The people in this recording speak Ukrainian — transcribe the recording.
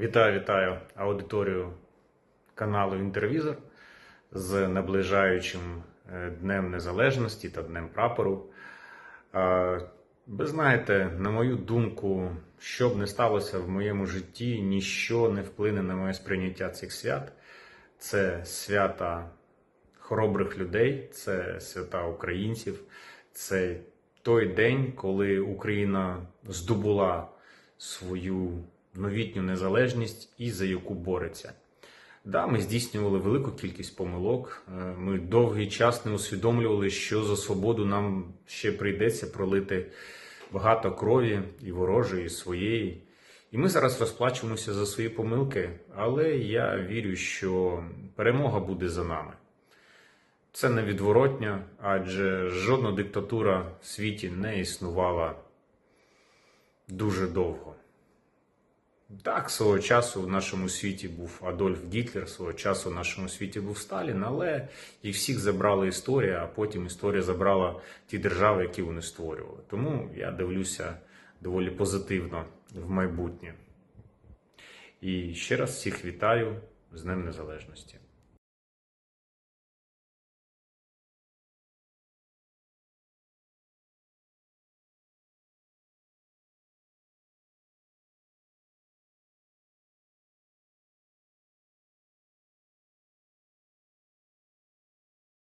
Вітаю, вітаю аудиторію каналу Інтервізор з наближаючим е, Днем Незалежності та Днем Прапору. Ви знаєте, на мою думку, що б не сталося в моєму житті, ніщо не вплине на моє сприйняття цих свят. Це свята хоробрих людей, це свята українців, це той день, коли Україна здобула свою новітню незалежність і за яку бореться. Да, ми здійснювали велику кількість помилок. Е, Ми довгий час не усвідомлювали, що за свободу нам ще прийдеться пролити багато крові і ворожої, і своєї. І ми зараз розплачуємося за свої помилки, але я вірю, що перемога буде за нами. Це невідворотньо, адже жодна диктатура в світі не існувала дуже довго. Так, свого часу в нашому світі був Адольф Гітлер, свого часу в нашому світі був Сталін, але їх всіх забрала історія, а потім історія забрала ті держави, які вони створювали. Тому я дивлюся доволі позитивно в майбутнє. І ще раз всіх вітаю з Днем Незалежності.